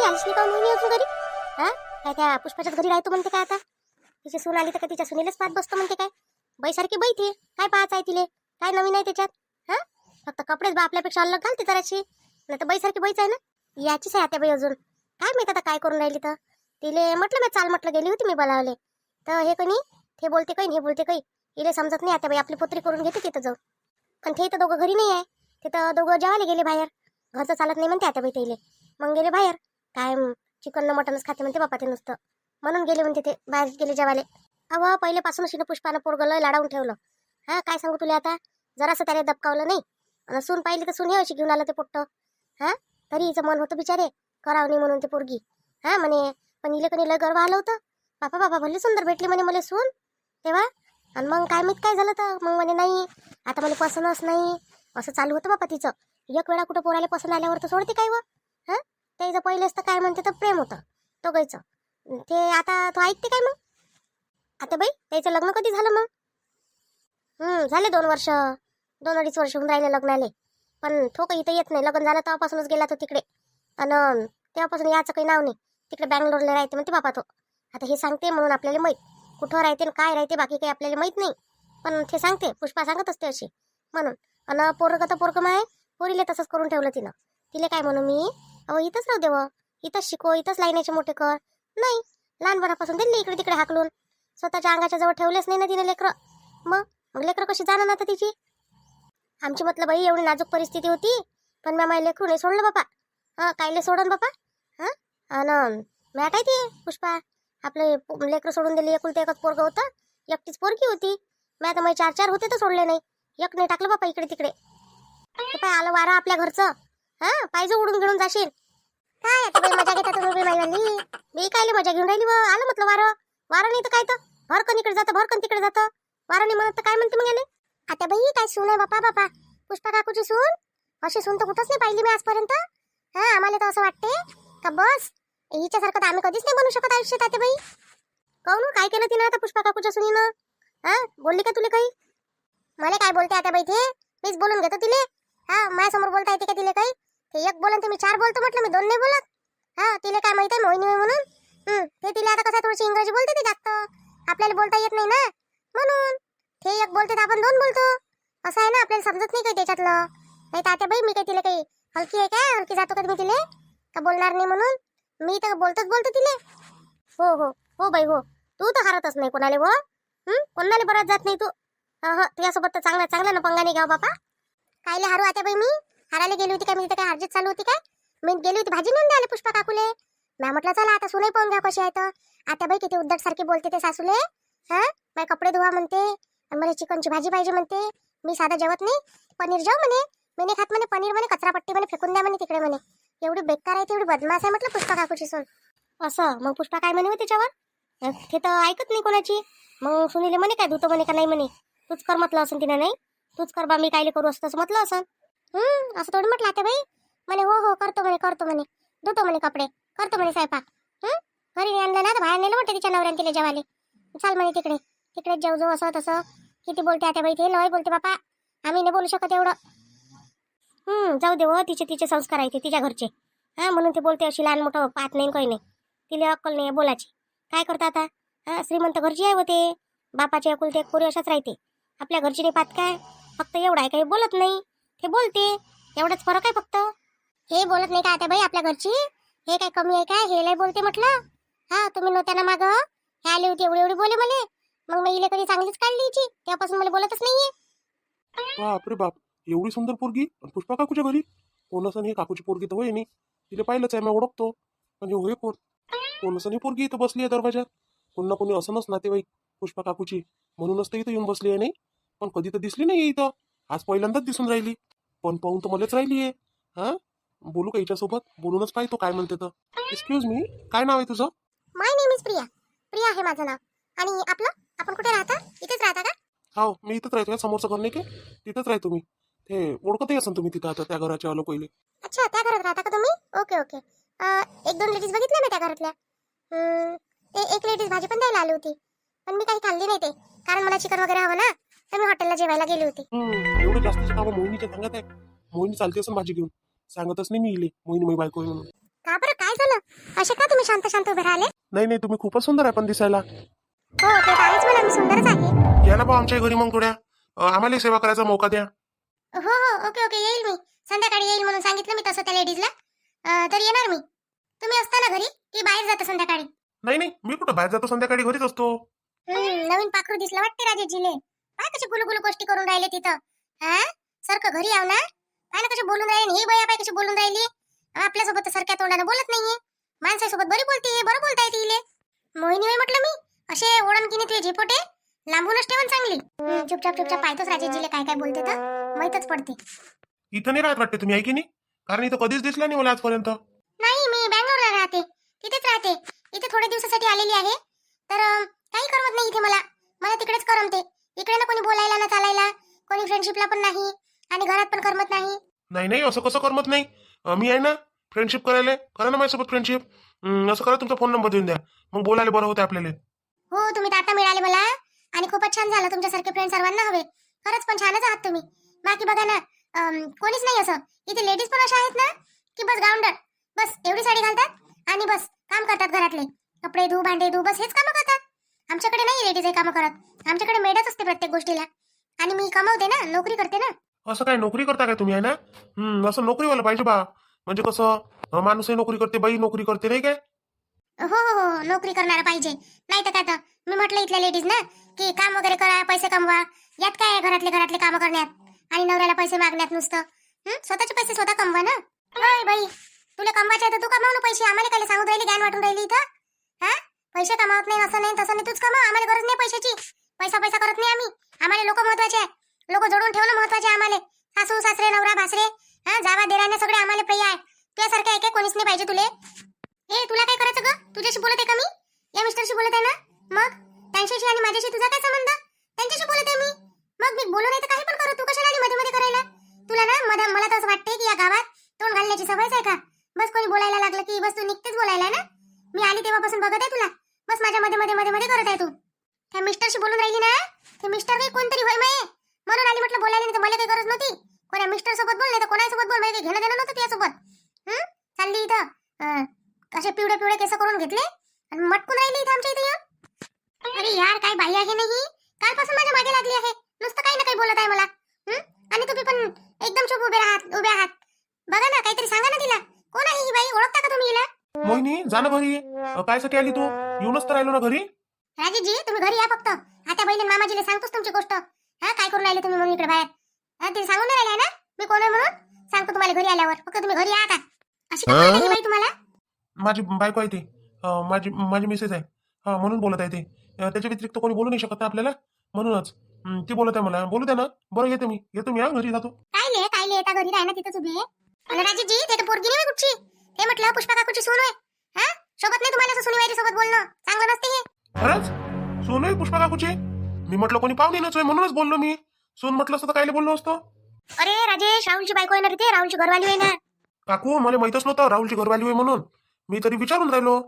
मोहिनी आलीस नाही का? मोहिनी अजून घरी? हा? काय त्या पुष्पाच्याच घरी राहतो म्हणते काय आता? तिची सून आली तर का तिच्या सुनीलाच पाहत बसतो म्हणते काय? बैसारखी बैठे काय पाहायचं आहे तिले? काय नवीन आहे त्याच्यात? हा? फक्त कपडेच बा आपल्यापेक्षा अलग घालते जराशी. नाही तर बैसारखी बैच आहे ना? याचीच आहे आता बाई अजून. काय माहीत आता काय करून राहिली तर? तिले म्हटलं मी चाल म्हटलं गेली होती मी बोलावले. तर हे कोणी ते बोलते काही हे बोलते काही. इले समजत नाही आता बाई आपली पुत्री करून घेते तिथं जाऊन. पण ते तर दोघं घरी नाही आहे. ते तर दोघं जेवायला गेले बाहेर. घरचं चालत नाही म्हणते आता बाई तिले. मग गेले बाहेर. काय चिकन मटनच खाते म्हणते बापा ते नुसतं. म्हणून गेले म्हणते ते बाहेर गेले जेवाले अव पहिल्यापासून शिनं पुष्पानं पोरगलं लाडावून ठेवलं. हा काय सांगू तुला आता? जरासं त्याने दबकावलं नाही. आणि सून पाहिली तर सून हे अशी घेऊन आलं ते पोट्ट. हा तरी हिचं मन होतं बिचारे. करावं नाही म्हणून ते पोरगी. हा म्हणे पण इले कणी लय गर्व आलं होतं. बापा बापा भले सुंदर भेटली म्हणे मला सून. तेव्हा? आणि मग काय माहीत काय झालं तर? मग म्हणे नाही आता मला पसंतच नाही. असं चालू होतं बापा तिचं. एक वेळा कुठं पोराला पसंत आल्यावर तर सोडते काय व? हा? त्याचं पहिलेच तर काय म्हणते तर प्रेम होतं तो गायचं ते आता तो ऐकते काय मग? आता बाई त्याचं लग्न कधी झालं मग? हम्म झाले दोन वर्ष. दोन अडीच वर्ष होऊन राहिले लग्नाले. पण तो काही इथं येत नाही. लग्न झालं तेव्हापासूनच गेला तो तिकडे. आणि तेव्हापासून याचं काही नाव नाही. तिकडे बँगलोरला राहते म्हणते बापा तो. आता हे सांगते म्हणून आपल्याला माहीत. कुठं राहते आणि काय राहते बाकी काही आपल्याला माहीत नाही. पण ते सांगते पुष्पा सांगत असते अशी. म्हणून. आणि पोरगं तर पोरगं माय पोरीले तसंच करून ठेवलं तिनं. तिले काय म्हणू मी? अहो इथंच राहू देव इथंच शिको इथंच लाईनाचे मोठे कर. नाही लहानपणापासून दिले इकडे तिकडे हाकलून स्वतःच्या अंगाच्या जवळ ठेवलेच नाही ना तिने लेकरं. मग? मग लेकरं कशी जाणार ना आता तिची? आमची म्हटलं बाई एवढी नाजूक परिस्थिती होती पण मी माझ्या लेकरू नाही सोडलं बापा. हां कायले सोडन बापा? हां? आणि मॅट आहे ते पुष्पा? आपले लेकरं सोडून दिले एकुलते एकच पोरगं होतं. एकटीच पोरगी होती. मी आता माझे चार चार होते तर सोडले नाही. एक नाही टाकलं बापा इकडे तिकडे. काय आलं वारा आपल्या घरचं. हा पाहिजे उडून घेऊन जाशील. काय आता बाई मजा घेता तुम्ही माईवाली मी कायले मजा घेऊन राहिली व? आलं म्हटलं वारं. वारं नाही तर काय तर? भरकन इकडे जातं भरकन तिकडे जातं. वारं नाही म्हणत तर काय म्हणते मग याले? आता बाई काय सून आहे बापा बापा? पुष्पा काकूची सून? अशी सून तर कुठंच नाही पाहिली मी आजपर्यंत. हा आम्हाला तर असं वाटते का बस? हिच्यासारखं तर आम्ही कधीच नाही बनू शकत आयुष्यात आता बाई. काहून काय केलं तिनं आता पुष्पा काकूच्या सुनीनं? हा बोलली का तुला काही? मला काय बोलते आता बाई ते? मीच बोलून घेतो तिले. हा माझ्यासमोर बोलता येते का तिले काही? ते एक बोलन ते मी चार बोलतो म्हटलं मी दोन नाही बोलत? हा तिला काय माहिती आहे मोहिनी म्हणून? हं, ते तिला आता कसं थोडीशी इंग्रजी बोलते ते जास्त. आपल्याला बोलता येत नाही ना? म्हणून. ते एक बोलते तर आपण दोन बोलतो. असं आहे ना आपल्याला समजत नाही काही त्याच्यातलं. नाही तर आता बाई मी काही तिला काही हलकी आहे काय? हलकी जातो का मी तिले? का बोलणार नाही म्हणून? मी तर बोलतोच बोलतो तिले. हो हो हो बाई हो. तू तर हरतच नाही कोणाला हो. हं? कोणाला बरत जात नाही तू? अहं, तुझ्यासोबत तर चांगला चांगला ना पंगा नाही घ्याव बापा. कायले हारू आता बाई मी? हारायला गेली होती काय? मी काय हारजीत चालू होती काय? मी गेली होती भाजी नेऊन द्यायला पुष्पा काकूले. मी म्हटलं चला आता सुने पाहून घ्या कशी आहे तर. आता बाई किती उद्धट सारखी बोलते ते सासूले. हा? माझे कपडे धुवा म्हणते. मला चिकनची भाजी पाहिजे म्हणते. मी साधा जेवत नाही. पनीर जेव म्हणे. मी नाही खात म्हणे पनीर म्हणे कचरा पट्टी म्हणे फेकून द्या म्हणे तिकडे म्हणे. एवढी बेकार आहे तेवढी बदमाश आहे म्हटलं पुष्पा काकूची सोन असं? मग पुष्पा काय म्हणे हो त्याच्यावर? ते तर ऐकत नाही कोणाची. मग सुनीले म्हणे काय धुतो म्हणे का नाही म्हणे? तूच कर म्हटलं असं तिने नाही? तूच कर बा मी कायले करू असं तसं म्हटलं असं हम्म असं थोडी म्हटलं आता बाई. म्हणे हो हो करतो म्हणे करतो म्हणे. धुतो म्हणे कपडे करतो म्हणे स्वयंपाक. हम्म घरी आणलं ना तर बाहेर नेलं म्हणते तिच्या नवऱ्याने तिला जेवाले चाल म्हणे तिकडे तिकडेच जाऊ जाऊ असं तसं. किती बोलते आता बाई ते लय बोलते बापा. आम्ही नाही बोलू शकत एवढं. हम्म जाऊ दे हो तिचे तिचे संस्कार आहे ते तिच्या घरचे. हा म्हणून ते बोलते अशी लहान मोठं पाहत नाही काही नाही. तिला अक्कल नाही आहे बोलायची. काय करता आता? हा श्रीमंत घरची आहे होते बापाची एकुलते एक पोरी अशाच राहते. आपल्या घरची नाही पाहत काय? फक्त एवढं आहे काही बोलत नाही. हे बोलते एवढाच फरक आहे फक्त. हे बोलत नाही का आता बाई आपल्या घरची? हे काय कमी आहे काय? हे लय बोलते म्हटलं. हा तुम्ही नव्हत्या माग. हे आली होती एवढी एवढी बोले मले मग मी इले कधी चांगलीच काढली हिची? तेव्हापासून मला बोलतच नाहीये. बाप रे बाप. एवढी सुंदर पोरगी? आणि पुष्पा काकूच्या घरी? कोण असं काकूची पोरगी तर होय मी तिला पाहिलंच आहे मी ओळखतो. पण होय कोण? कोण असं पोरगी इथं बसली आहे दरवाजात कोण ना कोणी असं नस नातेवाईक पुष्पा काकूची. म्हणूनच तर इथं येऊन बसली आहे नाही? पण कधी तर दिसली नाही इथं. आज पहिल्यांदाच दिसून राहिली. पण पाहून तर मलाच राहिली आहे. हा? बोलू का हिच्यासोबत? बोलूनच पाहिजे तो काय म्हणते तर. एक्सक्यूज मी काय नाव आहे तुझं? My name is Priya Priya आहे माझं नाव. आणि आपलं? आपण कुठे राहता? इथेच राहता का? हो मी इथंच राहतो. समोरचं घर नाही का? तिथंच राहतो मी. ते ओळखतही असेल तुम्ही तिथं आता त्या घराच्या आलो पहिले. अच्छा त्या घरात राहता का तुम्ही? ओके ओके एक दोन लेडीज बघितल्या मी त्या घरातल्या? ते एक लेडीज भाजी पण द्यायला आली होती. पण मी काही खाल्ली नाही ते. कारण मला चिकन वगैरे हवं ना. तर मी हॉटेलला जेवायला गेली होती. हम्म, एवढे जास्तीचे कामं मोहिनीच्या सांगत आहे. मोहिनी चालते असं भाजी घेऊन. सांगतच नाही मी इले. मोहिनी मी बायको आहे म्हणून. का बरं? काय झालं? असे का तुम्ही शांत शांत उभे राहिले? नाही नाही तुम्ही खूपच सुंदर आहे पण दिसायला. हो ते तर आहेच म्हणा मी सुंदरच आहे. या ना बा आमच्या घरी मग थोड्या. अं, आम्हाला सेवा करायचा मौका द्या. हो हो ओके ओके येईल मी. संध्याकाळी येईल म्हणून सांगितलं मी तसं त्या लेडीजला अं, तर येणार मी. तुम्ही असता ना घरी? की बाहेर जाता संध्याकाळी? नाही नाही मी कुठं बाहेर जातो? संध्याकाळी घरीच असतो. हम्म, नवीन पाखरू दिसलं वाटते राजेजीले काय कशी गुलू गुलू गोष्टी करून राहिले तिथं? हा? सारखं घरी याव ना. काय ना कशी बोलून राहिले ही बया पाय कशी बोलून राहिली? आपल्यासोबत तर सारख्या तोंडाने बोलत नाहीये. माणसासोबत बरी बोलते बरं बोलता येते इले मोहिनी म्हटलं मी असे ओळणकीने तुझे झिपोटे लांबूनच ठेवून चांगली. चुपचाप चुपचाप पाहतोच राजेजीले काय काय बोलते तर. माहीतच पडते. इथं नाही राहत वाटते तुम्ही आहे की नाही? कारण इथं कधीच दिसला नाही मला आजपर्यंत. नाही मी बँगलोरला राहते. तिथेच राहते. इथे थोड्या दिवसासाठी आलेली आहे. तर काही करमत नाही इथे मला. मला तिकडेच करमते. इकडे ना कोणी बोलायला ना चालायला. कोणी फ्रेंडशिपला पण नाही आणि घरात पण करमत नाही. नाही नाही असं कसं करमत नाही? अं, मी आहे ना फ्रेंडशिप करायला. करा ना माझ्यासोबत फ्रेंडशिप असं करा तुमचा फोन नंबर देऊन द्या. मग बोलायला बरं होतं आपल्याला. हो तुम्ही तर आता मिळाले मला. आणि खूपच छान झालं तुमच्यासारखे फ्रेंड सर्वांना हवे. खरंच पण छानच आहात तुम्ही. बाकी बघा ना कोणीच नाही असं. इथे लेडीज पण अशा आहेत ना की बस गावंडर बस एवढी साडी घालतात आणि बस काम करतात घरातले. कपडे धू भांडे धू बस हेच कामं करतात. आमच्याकडे नाही लेडीज हे कामं करत. आमच्याकडे मेडच असते प्रत्येक गोष्टीला. आणि मी कमावते ना नोकरी करते ना. असं काय नोकरी करता काय तुम्ही आहे ना? हम्म, असं नोकरीवाला पाहिजे बा. म्हणजे कसं अं, माणूसही नोकरी करते बाई नोकरी करते नाही काय? हो हो हो नोकरी करणारा पाहिजे. नाही तर काय तर मी म्हटलं इथल्या लेडीज ना की काम वगैरे करा पैसे कमवा. यात काय आहे घरातले घरातले कामं करण्यात? आणि नवऱ्याला पैसे मागण्यात नुसतं. हं? स्वतःचे पैसे स्वतः कमवा ना. बाई तुला कमवायचे आहे तर तू कमाव ना पैसे. आम्हाला काय सांगून राहिली ज्ञान वाटून राहिली इथं? हा? पैसे कमावत नाही असं नाही तसं नाही. तूच कमाव आम्हाला गरज नाही पैशाची. पैसा पैसा करत नाही आम्ही. आम्हाला लोक महत्त्वाचे आहे. लोक जोडून ठेवणं महत्त्वाचे आहे आम्हाला. सासू सासरे नवरा भासरे हा जावा देराने सगळे आम्हाला प्रिय आहे. तुझ्यासारखं एक कोणीच नाही पाहिजे तुले. ए तुला काय करायचं ग? तुझ्याशी बोलत आहे का मी? या मिस्टरशी बोलत आहे ना? मग? त्यांच्याशी आणि माझ्याशी तुझा काय संबंध? त्यांच्याशी बोलत आहे मी. मग मी बोलू नाही तर काही पण करू? तू कशाला मध्ये मध्ये करायला? तुला ना मला तर असं वाटते की या गावात तोंड घालण्याची सवयच आहे का बस कोणी बोलायला लागलं की बस तू निघतेच बोलायला ना मी आली तेव्हापासून बघत आहे तुला बस माझ्या मध्ये मध्ये मध्ये मध्ये करत आहे तू त्या मिस्टरशी बोलून राहिली ना ते मिस्टर काही कोणतरी होय माये म्हणून आली म्हटलं बोलायला नाही तर मला काही गरज नव्हती कोणा मिस्टर सोबत बोल नाही तर कोणासोबत बोल मला काही घेणं देणं नव्हतं त्यासोबत हं? चालली इथं अं, कसे पिवळे पिवळे केस करून घेतले आणि मटकून राहिली इथं आमच्या इथे येऊन अरे यार काय बाई आहे नाही कालपासून माझ्या मागे लागली आहे नुसतं काही ना काही बोलत आहे मला हं? आणि तुम्ही पण एकदम चुप उभे राहात उभे आहात बघा ना काहीतरी सांगा ना तिला कोण आहे ही बाई ओळखता का तुम्ही हिला मोहिनी जा ना घरी? अं, कायसाठी आली तू? येऊनच तर राहिलो ना घरी? राजेशजी तुम्ही घरी या फक्त. आता बहिणी मामाजीला सांगतोच तुमची गोष्ट. हा काय करून राहिले तुम्ही म्हणून इकडे बाहेर? हा ते सांगून नाही राहिले ना? मी कोण आहे म्हणून? सांगतो तुम्हाला घरी आल्यावर. फक्त तुम्ही घरी या आता. अशी का बोलते ही बाई तुम्हाला? माझी बायको आहे ती. अं, माझी माझी मिसेस आहे. हा म्हणून बोलत आहे ते. अं, त्याच्या व्यतिरिक्त कोणी बोलू नाही शकत ना आपल्याला? म्हणूनच. हं, ती बोलत आहे मला. बोलू द्या ना. बरं येते मी. येतो मी हा घरी जातो. काय ले काय ले आता घरी राहणार तिथंच उभी आहे. आणि राजेशजी ते तर पोरगी नाही होय कुठची? ते म्हटलं पुष्पा काकूची सून होय हा? सोबत नाही तुम्हाला असं सुनीवाईरी सोबत बोलणं? चांगलं नसते हे. खरंच? सोन आहे पुष्पा काकूची? मी म्हटलं कोणी पाहुणे नचोय म्हणूनच बोललो मी. सोन म्हटलं असतं तर कायले बोललो असतो? अरे राजेश राहुलची बायको आहे ना रे ते राहुलची घरवाली आहे ना काकू मला माहितच नव्हतं राहुलची घरवाली होय म्हणून. मी तरी विचारून राहिलो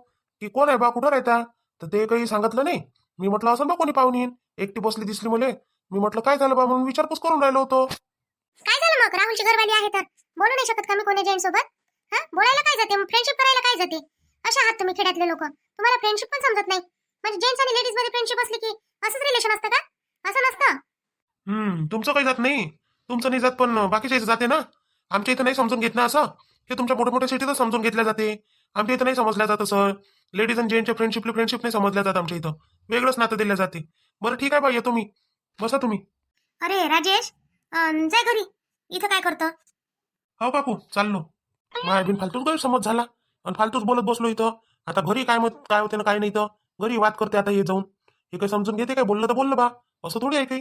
की कोण आहे बा कुठं राहता? तर ते काही सांगितलं नाही. मी म्हटलं असं बा कोणी पाहुणी एकटी बसली दिसली मुले. मी म्हटलं काय झालं बा? म्हणून विचारपूस करून राहिलो होतो. काय झालं मग? राहुलची घरवाली आहे तर. बोलू नाही शकत का मी कोणी जेंट सोबत? हा? बोलायला काय जाते? फ्रेंडशिप करायला काय जाते? अशा आहात तुम्ही खेड्यातले लोक. तुम्हाला फ्रेंडशिप पण समजत नाही. म्हणजे जेंट्स आणि लेडीजमध्ये फ्रेंडशिप असली की असंच रिलेशन असतं का? असं नसतं? हम्म तुमचं काही जात नाही. तुमचं नाही जात पण बाकीच्या इथं जाते ना. आमच्या इथं नाही समजून घेत ना असं. हे तुमच्या मोठ्या मोठ्या सिटीतच समजून घेतल्या जाते. आमच्या इथं नाही समजल्या जात असं लेडीज आणि जेंटच्या फ्रेंडशिपला फ्रेंडशिप नाही समजल्या जात आमच्या इथं. वेगळंच नातं दिल्या जाते. बरं ठीक आहे बा येतो मी बसा तुम्ही. अरे राजेश. अं, जाय घरी. इथं काय करतो? हो काकू चाललो. माझ्या बिन फालतूच गैरसमज झाला. आणि फालतूच बोलत बसलो इथं. आता घरी काय मत काय होते ना काय नाही तर घरी वाद करते आता हे जाऊन. हे काही समजून घेते काय? बोललं तर बोललं बा. असं थोडी आहे काही.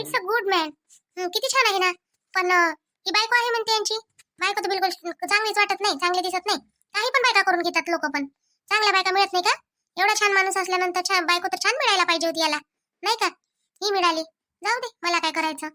इट्स अ गुड मॅन किती छान आहे ना. पण ही बायको आहे म्हणते यांची. बायको तर बिलकुल चांगलीच वाटत नाही चांगली दिसत नाही. काही पण बायका करून घेतात लोक पण. चांगल्या बायका मिळत नाही का? एवढा छान माणूस असल्यानंतर छान बायको तर छान मिळायला पाहिजे होती याला. नाही का? ही मिळाली. जाऊ दे मला काय करायचं.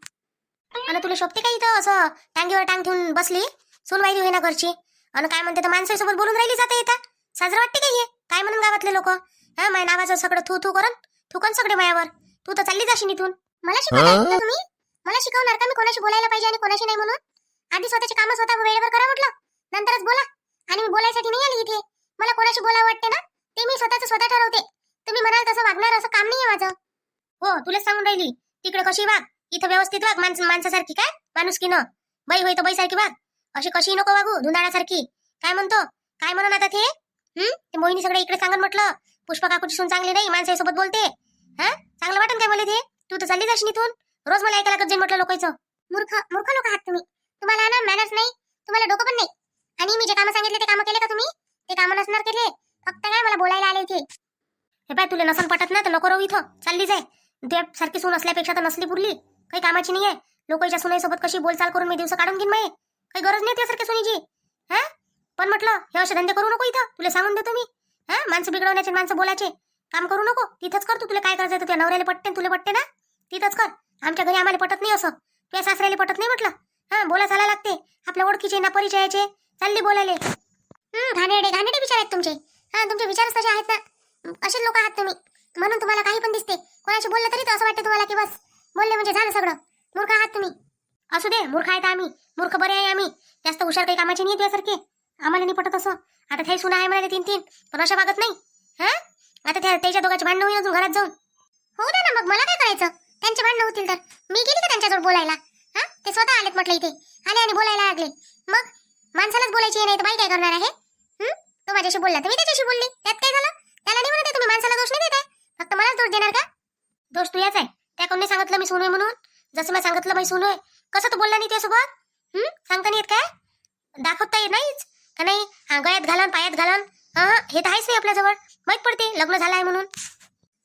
आणि तुला शोभते का इथं असं टांगीवर टांग ठेवून बसली? सुनवाई होईना घरची. आणि काय म्हणते तर माणसासोबत बोलून राहिली जाते येतात साजरं वाटते का हे? काय म्हणून गावातले लोक? हा माझ्या नावाचं सगळं थू थू करून थुकन सगळे मायावर? तू तर चालली जाशील इथून. मला शिकवणार का तुम्ही? मला शिकवणार का मी कोणाशी बोलायला पाहिजे आणि कोणाशी नाही म्हणून? आधी स्वतःची कामं स्वतः वेळेवर करा म्हटलं. नंतरच बोला. आणि मी बोलायसाठी नाही आली इथे. मला कोणाशी बोलावं वाटते ना ते मी स्वतःच स्वतः ठरवते. तुम्ही म्हणाल तसं वागणार असं काम नाहीये माझं. हो तुला सांगून राहिली. तिकडे कशी वाग? इथं व्यवस्थित वाग. माणस माणसासारखी काय? माणूस की न बाई होय तर बाईसारखी वाग. अशी कशी नको वागू धुंदाळासारखी काय म्हणतो? काय म्हणून आता ते? हम्म ते मोहिनी सगळे इकडे सांगत म्हटलं. पुष्पा काकूची सून चांगली नाही माणसासोबत बोलते. हा? चांगलं वाटन काय मला ते? तू तर चालली जाशील इथून. रोज मला ऐकायला लागत जाईल म्हटलं लोकांचं. मूर्ख मूर्ख लोक आहात तुम्ही. तुम्हाला ना मॅनर्स नाही तुम्हाला डोकं पण नाही. आणि मी जे कामं सांगितले ते कामं केले का तुम्ही? ते कामं नसणार केले. फक्त काय मला बोलायला आले इथे. हे पाय तुला नसन पटत ना तर नको राहू इथं. चालली जाय. ते सारखी सून असल्यापेक्षा तर नसली पुरली. काही कामाची नाहीये. लोकांच्या सुनाईसोबत कशी बोलचाल करून मी दिवस काढून घेईन माये. काही गरज नाही त्यासारख्या सुनीची. हा? पण म्हटलं हे असे धंदे करू नको इथं. तुला सांगून देतो मी. हा? माणसं बिघडवण्याचे माणसं बोलायचे. काम करू नको. तिथंच कर तू. तुला काय करायचं तुझ्या नवऱ्याला पटते तुला पटते ना? तिथंच कर. आमच्या घरी आम्हाला पटत नाही असं. तुझ्या सासऱ्याला पटत नाही म्हटलं? हा? बोला चाला लागते. आपल्या ओळखीचे ना परिचयाचे. चालली बोलायले. घाणेडे घाणेरडे विचार आहेत तुमचे. हा तुमचे विचारच तसे आहेत ना. असे लोक आहात तुम्ही. म्हणून तुम्हाला काही पण दिसते. कोणाशी बोललं तरी तर असं वाटतं तुम्हाला की बस. बोलले म्हणजे झालं सगळं. मूर्ख आहात तुम्ही. असू दे मूर्ख आहेत आम्ही. मूर्ख बरे आहे आम्ही. जास्त हुशार काही कामाचे नाही तुझ्यासारखे आम्हाला नाही पटत असं. आता काही सुना आहे म्हणाले तीन तीन पण अशा वागत नाही. हा? आता त्या त्याच्या दोघांचे भांडणं होईल अजून घरात जाऊन. हो दे ना मग मला काय करायचं? त्यांचे भांडणं होतील तर. मी गेली का त्यांच्याजवळ बोलायला? हा? ते स्वतः आलेत म्हटलं इथे. आले आणि बोलायला लागले. मग? माणसालाच बोलायची नाही तर बाई काय करणार आहे? तो माझ्याशी बोलला तर मी त्याच्याशी बोलली. त्यात काय झालं? त्याला नाही म्हणत तुम्ही माणसाला दोष नाही देत फक्त मलाच दोष देणार का? दोष तू याच आहे. त्या कोणी सांगितलं मी सुनोय म्हणून. जसं मी सांगितलं मी सुनोय. कसं तू बोलला नाही त्यासोबत? हम्म सांगता नाही येत काय? दाखवता येत नाहीच. का नाही? गळ्यात घालून पायात घालून. हे तर आहेच नाही आपल्याजवळ. माहीत पडते लग्न झालं आहे म्हणून.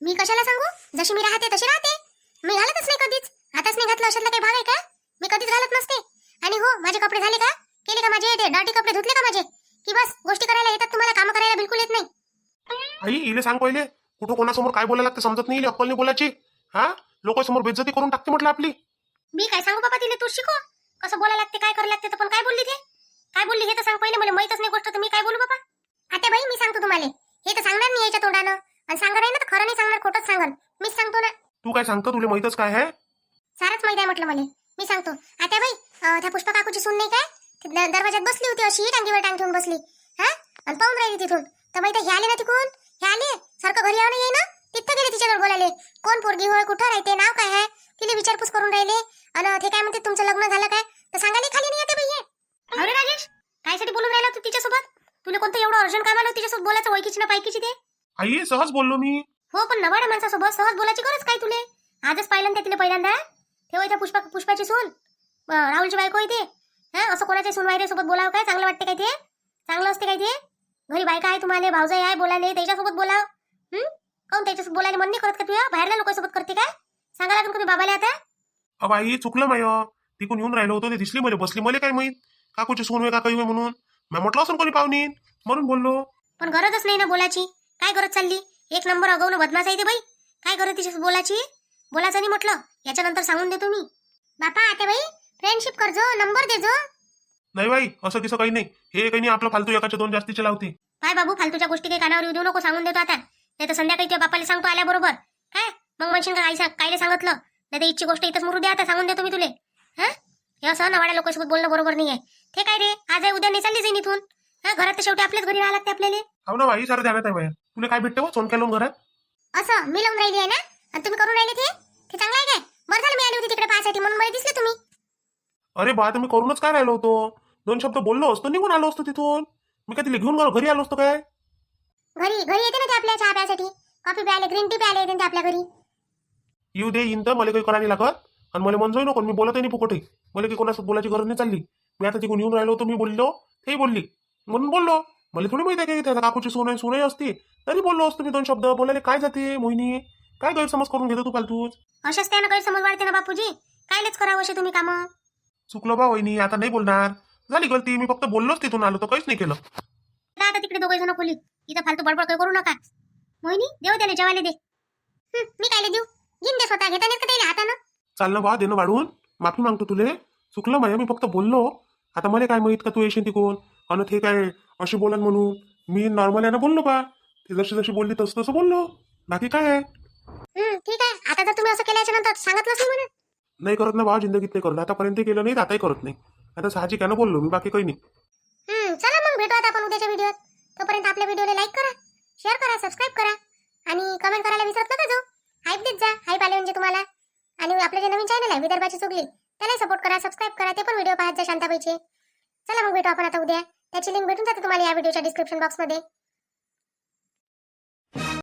मी कशाला सांगू? जशी मी राहते तशी राहते. मी घालतच नाही कधीच. आताच नाही घातलं अशातला काही भाग आहे का? मी कधीच घालत नसते. आणि हो माझे कपडे झाले का? केले का माझे? ते डाटी कपडे धुतले का माझे? की बस गोष्टी करायला येतात तुम्हाला काम करायला बिलकुल येत नाही. आई इले सांग पहिले. कुठं कोणासमोर काय बोलायला लागते समजत नाही अक्कल नाही बोलायची. हा? लोकांसमोर बेइज्जती करून टाकते म्हटलं आपली. मी काय सांगू बाबा तिला? तू शिको कसं बोलायला लागते काय करायला लागते तर पण काय बोलली ते? काय बोलली हे तर सांग पहिले मला माहितच नाही गोष्ट तर मी काय बोलू बाबा? आता बाई मी सांगतो तुम्हाला. हे तर सांगणार नाही याच्या तोंडानं. आणि सांगणार आहे ना तर खरं नाही सांगणार खोटंच सांगल मीच सांगतो ना. तू काय सांगतो? तुला माहितच काय आहे? सारच माहिती आहे म्हटलं मला. मी सांगतो. आता बाई अं, त्या पुष्पा काकूची सून नाही काय? ती द- दरवाजात बसली होती अशी टांगीवर टांग ठेवून बसली. हा? आणि पाहून राहिली तिथून. तर माहिती हे आले ना तिकून? हे आले? सारखं घरी यावं येई ना तिथं गेले तिच्याजवळ बोलायले. कोण पोरगी होय कुठं राहते नाव काय आहे? तिला विचारपूस करून राहिले. आणि ते काय म्हणते तुमचं लग्न झालं काय? तर सांगायला खाली नाही येते बाई हे. अरे राजेश कायसाठी बोलून राहिला तू तिच्यासोबत? तुला कोणतं एवढं अर्जंट काम आलं तिच्यासोबत बोलायचं ओळखीची ना पायकीची ते? आई सहज बोललो मी. हो पण नवाड्या माणसासोबत सहज बोलायची गरज काय तुले? आजच पाहिलं ना तिला पहिल्यांदा. त्या पुष्पा पुष्पाची सून. राहुलची बायको आहे ते. हा असं कोणाच्या सून वायरे सोबत बोलावं काय? चांगलं वाटते काय ते? चांगलं असते काय ते? घरी बायका आहे तुम्हाला भावजाई आहे बोलायले त्याच्यासोबत बोलाव. हं? काऊन त्याच्यासोबत बोलायला मन नाही करत का तुया? बाहेरल्या लोकांसोबत करते काय? सांगा लागून तुम्ही बाबाला आता? अ बाई चुकलं माय तिकून येऊन राहिलो होतो ते दिसली मला बसली. मला काय माहीत? काकूची सून होय का काही होय म्हणून. मी म्हटलं असं कोणी पाहुणे म्हणून बोललो. पण गरजच नाही ना बोलायची. काय गरज चालली? एक नंबर अगवणं बदमाश आहे ते बाई. काय गरज तिच्यासोबत बोलायची? बोलायचं नाही म्हटलं. याच्यानंतर सांगून देतो मी. बापा आता बाई फ्रेंडशिप करजो नंबर देजो नाही बाई असं किसं काही नाही. हे काही नाही आपलं फालतू एकाच्या दोन जास्तीचे लावते. काय बाबू फालतूच्या गोष्टी काही कानावर येऊ देऊ नको सांगून देतो आता. नाही तर संध्याकाळी तुझ्या बापाला सांगतो आल्याबरोबर. काय? मग म्हणशील का सांग कायले सांगितलं? नाही इच्छी गोष्ट इथंच मरू द्या आता सांगून देतो मी तुले. हा? हे असं नवाड्या लोकांसोबत बोलणं बरोबर नाही आहे ते काय रे? आज आहे उद्या नाही चालली जाईन इथून. हा? घरात तर शेवटी आपल्याच घरी राहायला लागते आपल्याला. हो ना बाई सारं ध्यानात आहे बाया तुला काय भेटते हो? सोनक्या लावून घरात? असं? मी लावून राहिली आहे ना? आणि तुम्ही करून राहिले ते? ते चांगलं आहे काय? बरं झालं मी आली होती तिकडे पाहायसाठी. म्हणून मला दिसले तुम्ही. अरे बा तुम्ही करूनच काय राहिलो होतो? दोन शब्द बोललो असतो निघून आलो असतो तिथून. मी काय तिला घेऊन गेलो घरी आलो असतो काय? घरी घरी येते ना ते आपल्या चहा प्यायसाठी. कॉफी प्यायला ग्रीन टी प्यायला येते ते आपल्या घरी. येऊ दे येईन तर मला काही करायला लागत. आणि मला मनजोय नको मी बोलत नाही फुकटे मला काही कोणासोबत बोलायची गरज नाही चालली. मी आता तिकडून येऊन राहिलो होतो मी बोललो तेही बोलली. म्हणून बोललो. मला थोडी माहिती आहे की काकूची सोन आहे सोनही असते. तरी बोललो असतो मी दोन शब्द. बोलायला काय जाते मोहिनी? काय गैरसमज करून घेतो तू फालतूच अशाच त्यानं गैरसमज वाढते ना बापूजी. कायलेच करावं असे तुम्ही कामं? चुकलो बा वहिनी आता नाही बोलणार. झाली गलती मी फक्त बोललोच तिथून आलो तर काहीच नाही केलं. आता तिकडे दोघे जण खोलीत इथं फालतू बडबड काही करू नका. मोहिनी देऊ त्याला जेवायला दे. मी कायले देऊ? घेऊन दे स्वतः घेता का त्याला हातानं चाल ना। बा देणं वाढवून माफी मागतो तुले. चुकलं माझ्या मी फक्त बोललो. आता मला काय माहीत का तू येशील तिकून आणि ते काय अशी बोलन म्हणून? मी नॉर्मल यानं बोललो बा. ती जशी जशी बोलली तसं तसं बोललो. बाकी काय आहे? हं, ठीक आहे. आता जर तुम्ही असं केल्याच्यानंतर सांगितलंच नाही म्हणून. नाही करत ना बा जिंदगीत नाही करत आतापर्यंत केलं नाही आताही करत नाही. आता साहजिक यानं बोललो मी बाकी काही नाही. हं, चला मग भेटू आता आपण उद्याच्या व्हिडिओत तोपर्यंत आपल्या व्हिडिओला लाईक करा शेअर करा सबस्क्राईब करा. आणि कमेंट करायला विसरत नका जाऊ. हाईप देत जा हाईप आले म्हणजे तुम्हाला. आणि आपलं जे नवीन चॅनल आहे विदर्भाची चुगली त्याला सपोर्ट करा सबस्क्राईब करा ते पण व्हिडिओ पाहत जा शांताबाईचे चला मग भेटू आपण आता उद्या. त्याची लिंक भेटून जाते तुम्हाला या व्हिडिओच्या डिस्क्रिप्शन बॉक्समध्ये